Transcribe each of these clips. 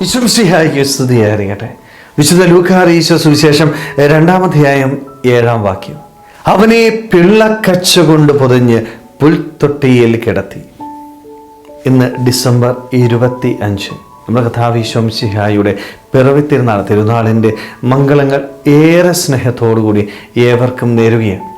വിശംസിഹായിക്ക് സ്തുതിയായിരിക്കട്ടെ വിശുദ്ധ ലൂക്കാറീശ സുവിശേഷം രണ്ടാമധ്യായം ഏഴാം വാക്യം. അവനെ പിള്ളക്കച്ച കൊണ്ട് പൊതിഞ്ഞ് പുൽത്തൊട്ടിയിൽ കിടത്തി. ഇന്ന് ഡിസംബർ ഇരുപത്തി അഞ്ച് നമ്മുടെ കഥാവിശ്വംസിഹായുടെ പിറവി തിരുനാൾ തിരുനാളിന്റെ മംഗളങ്ങൾ ഏറെ സ്നേഹത്തോടുകൂടി ഏവർക്കും നേരുകയാണ്.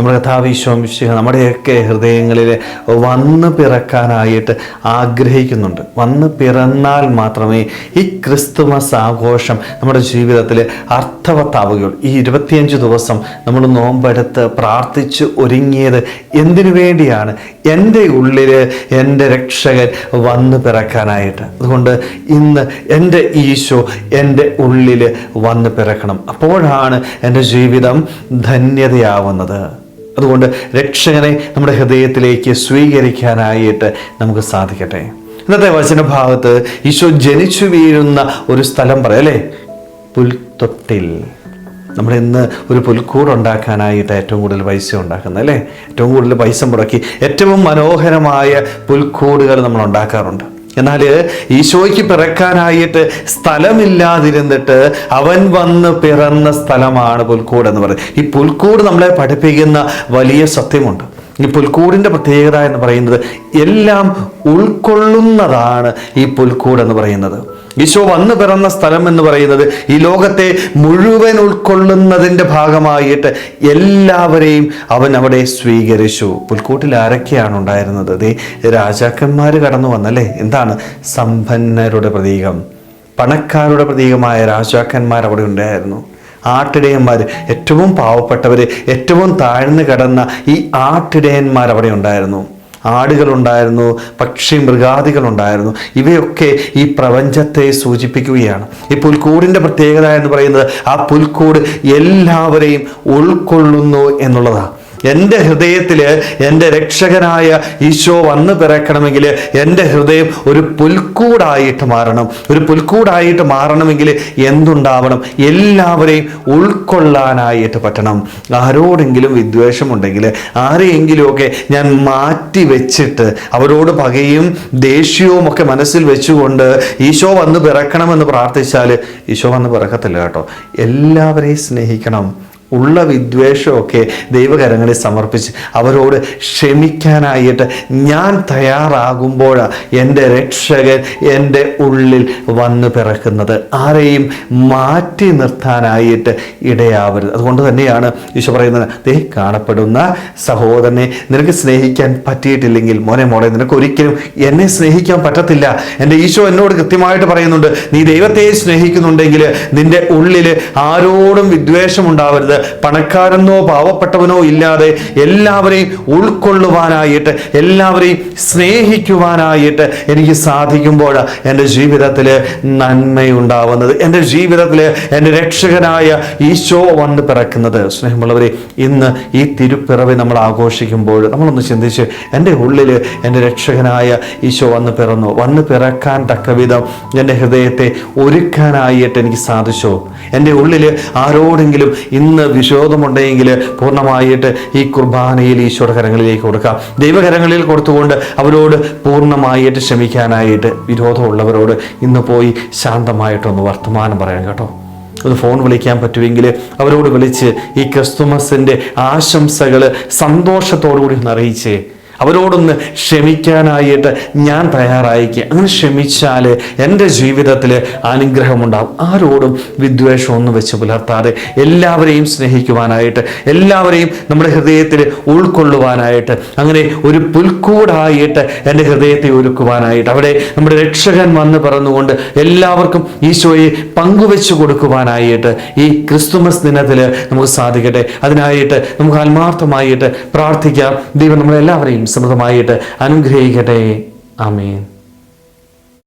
നമ്മുടെ കഥാവിശ്വംസിഹ നമ്മുടെയൊക്കെ ഹൃദയങ്ങളിൽ വന്ന് പിറക്കാനായിട്ട് ആഗ്രഹിക്കുന്നുണ്ട്. വന്ന് പിറന്നാൽ മാത്രമേ ഈ ക്രിസ്തുമസ് ആഘോഷം നമ്മുടെ ജീവിതത്തിൽ അർത്ഥവത്താവുകയുള്ളൂ. ഈ ഇരുപത്തിയഞ്ച് ദിവസം നമ്മൾ നോമ്പെടുത്ത് പ്രാർത്ഥിച്ച് ഒരുങ്ങിയത് എന്തിനു വേണ്ടിയാണ്? എന്റെ ഉള്ളിൽ എന്റെ രക്ഷകൻ വന്ന് പിറക്കാനായിട്ട്. അതുകൊണ്ട് ഇന്ന് എന്റെ ഈശോ എന്റെ ഉള്ളിൽ വന്ന് പിറക്കണം. അപ്പോഴാണ് എന്റെ ജീവിതം ധന്യതയാവുന്നത്. അതുകൊണ്ട് രക്ഷകനെ നമ്മുടെ ഹൃദയത്തിലേക്ക് സ്വീകരിക്കാനായിട്ട് നമുക്ക് സാധിക്കട്ടെ. ഇന്നത്തെ വചനഭാഗത്ത് ഈശോ ജനിച്ചു വീഴുന്ന ഒരു സ്ഥലം പറയാം അല്ലേ? പുൽത്തൊട്ടിൽ. നമ്മൾ ഇന്ന് ഒരു പുൽക്കൂട് ഉണ്ടാക്കാനായിട്ട് ഏറ്റവും കൂടുതൽ പൈസ ഉണ്ടാക്കുന്നത് അല്ലേ? ഏറ്റവും കൂടുതൽ പൈസ മുടക്കി ഏറ്റവും മനോഹരമായ പുൽക്കൂടുകൾ നമ്മൾ ഉണ്ടാക്കാറുണ്ട്. എന്നാൽ ഈശോയ്ക്ക് പിറക്കാനായിട്ട് സ്ഥലമില്ലാതിരുന്നിട്ട് അവൻ വന്ന് പിറന്ന സ്ഥലമാണ് പുൽക്കൂട് എന്ന് പറയുന്നത്. ഈ പുൽക്കൂട് നമ്മളെ പഠിപ്പിക്കുന്ന വലിയ സത്യമുണ്ട്. ഈ പുൽക്കൂടിന്റെ പ്രത്യേകത എന്ന് പറയുന്നത് എല്ലാം ഉൾക്കൊള്ളുന്നതാണ് ഈ പുൽക്കൂട് എന്ന് പറയുന്നത്. ഈശോ വന്നു പിറന്ന സ്ഥലം എന്ന് പറയുന്നത് ഈ ലോകത്തെ മുഴുവൻ ഉൾക്കൊള്ളുന്നതിന്റെ ഭാഗമായിട്ട് എല്ലാവരെയും അവൻ അവിടെ സ്വീകരിച്ചു. പുൽക്കൂട്ടിൽ ആരൊക്കെയാണ് ഉണ്ടായിരുന്നത്? അതേ രാജാക്കന്മാർ കടന്നു വന്നല്ലേ? എന്താണ് സമ്പന്നരുടെ പ്രതീകം? പണക്കാരുടെ പ്രതീകമായ രാജാക്കന്മാർ അവിടെ ഉണ്ടായിരുന്നു. ആട്ടിടയന്മാർ ഏറ്റവും പാവപ്പെട്ടവർ ഏറ്റവും താഴ്ന്നു കിടന്ന ഈ ആട്ടിടയന്മാർ അവിടെ ഉണ്ടായിരുന്നു. ആടുകളുണ്ടായിരുന്നു പക്ഷി മൃഗാദികളുണ്ടായിരുന്നു. ഇവയൊക്കെ ഈ പ്രപഞ്ചത്തെ സൂചിപ്പിക്കുകയാണ്. ഈ പുൽക്കൂടിന്റെ പ്രത്യേകത എന്ന് പറയുന്നത് ആ പുൽക്കൂട് എല്ലാവരെയും ഉൾക്കൊള്ളുന്നു എന്നുള്ളതാണ്. എന്റെ ഹൃദയത്തിൽ എന്റെ രക്ഷകനായ ഈശോ വന്ന് പിറക്കണമെങ്കിൽ എന്റെ ഹൃദയം ഒരു പുൽക്കൂടായിട്ട് മാറണം. ഒരു പുൽക്കൂടായിട്ട് മാറണമെങ്കിൽ എന്തുണ്ടാവണം? എല്ലാവരെയും ഉൾക്കൊള്ളാനായിട്ട് പറ്റണം. ആരോടെങ്കിലും വിദ്വേഷമുണ്ടെങ്കിൽ ആരെയെങ്കിലുമൊക്കെ ഞാൻ മാറ്റി വെച്ചിട്ട് അവരോട് പകയും ദേഷ്യവും ഒക്കെ മനസ്സിൽ വെച്ചുകൊണ്ട് ഈശോ വന്ന് പിറക്കണമെന്ന് പ്രാർത്ഥിച്ചാൽ ഈശോ വന്ന് പിറക്കത്തില്ല കേട്ടോ. എല്ലാവരെയും സ്നേഹിക്കണം. ഉള്ള വിദ്വേഷമൊക്കെ ദൈവകരങ്ങളിൽ സമർപ്പിച്ച് അവരോട് ക്ഷമിക്കാനായിട്ട് ഞാൻ തയ്യാറാകുമ്പോഴാണ് എന്റെ രക്ഷകൻ എന്റെ ഉള്ളിൽ വന്നു പിറക്കുന്നത്. ആരെയും മാറ്റി നിർത്താനായിട്ട് ഇടയാവരുത്. അതുകൊണ്ട് തന്നെയാണ് ഈശോ പറയുന്നത് ദേ കാണപ്പെടുന്ന സഹോദരനെ നിനക്ക് സ്നേഹിക്കാൻ പറ്റിയിട്ടില്ലെങ്കിൽ മോനെ മോളെ നിനക്ക് ഒരിക്കലും എന്നെ സ്നേഹിക്കാൻ പറ്റത്തില്ല. എന്റെ ഈശോ എന്നോട് കൃത്യമായിട്ട് പറയുന്നുണ്ട് നീ ദൈവത്തെ സ്നേഹിക്കുന്നുണ്ടെങ്കിൽ നിന്റെ ഉള്ളിൽ ആരോടും വിദ്വേഷം ഉണ്ടാവരുത് പണക്കാരെന്നോ പാവപ്പെട്ടവനോ ഇല്ലാതെ എല്ലാവരെയും ഉൾക്കൊള്ളുവാനായിട്ട് എല്ലാവരെയും സ്നേഹിക്കുവാനായിട്ട് എനിക്ക് സാധിക്കുമ്പോൾ എന്റെ ജീവിതത്തിൽ നന്മയുണ്ടാവുന്നത്. എന്റെ ജീവിതത്തിൽ എന്റെ രക്ഷകനായ ഈശോ വന്ന് പിറക്കുന്നത്. സ്നേഹമുള്ളവരെ ഇന്ന് ഈ തിരുപ്പിറവി നമ്മൾ ആഘോഷിക്കുമ്പോൾ നമ്മളൊന്ന് ചിന്തിച്ച് എന്റെ ഉള്ളിൽ എന്റെ രക്ഷകനായ ഈശോ വന്ന് പിറന്നു. വന്ന് പിറക്കാൻ തക്ക വിധം എന്റെ ഹൃദയത്തെ ഒരുക്കാനായിട്ട് എനിക്ക് സാധിച്ചോ. എന്റെ ഉള്ളിൽ ആരോടെങ്കിലും ഇന്ന് വിരോധമുണ്ടെങ്കിൽ പൂർണമായിട്ട് ഈ കുർബാനയിൽ ഈശോയുടെ കരങ്ങളിലേക്ക് കൊടുക്കാം. ദൈവകരങ്ങളിൽ കൊടുത്തുകൊണ്ട് അവരോട് പൂർണമായിട്ട് ക്ഷമിക്കാനായിട്ട് വിരോധമുള്ളവരോട് ഇന്ന് പോയി ശാന്തമായിട്ടൊന്ന് വർത്തമാനം പറയാം കേട്ടോ. ഒന്ന് ഫോൺ വിളിക്കാൻ പറ്റുമെങ്കിൽ അവരോട് വിളിച്ച് ഈ ക്രിസ്തുമസിന്റെ ആശംസകൾ സന്തോഷത്തോടു കൂടി ഒന്ന് അറിയിച്ചേ അവരോടൊന്ന് ക്ഷമിക്കാനായിട്ട് ഞാൻ തയ്യാറായിക്കുക അങ്ങനെ ക്ഷമിച്ചാൽ എന്റെ ജീവിതത്തിൽ അനുഗ്രഹമുണ്ടാകും ആരോടും വിദ്വേഷമൊന്നും വെച്ച് പുലർത്താതെ എല്ലാവരെയും സ്നേഹിക്കുവാനായിട്ട് എല്ലാവരെയും നമ്മുടെ ഹൃദയത്തിൽ ഉൾക്കൊള്ളുവാനായിട്ട് അങ്ങനെ ഒരു പുൽക്കൂടായിട്ട് എന്റെ ഹൃദയത്തെ ഒരുക്കുവാനായിട്ട് അവിടെ നമ്മുടെ രക്ഷകൻ വന്ന് പറന്നുകൊണ്ട് എല്ലാവർക്കും ഈശോയെ പങ്കുവെച്ചു കൊടുക്കുവാനായിട്ട് ഈ ക്രിസ്തുമസ് ദിനത്തിൽ നമുക്ക് സാധിക്കട്ടെ. അതിനായിട്ട് നമുക്ക് ആത്മാർത്ഥമായിട്ട് പ്രാർത്ഥിക്കാം. ദൈവം നമ്മളെല്ലാവരെയും സമൃദ്ധമായിട്ട് അനുഗ്രഹിക്കട്ടെ. ആമേൻ.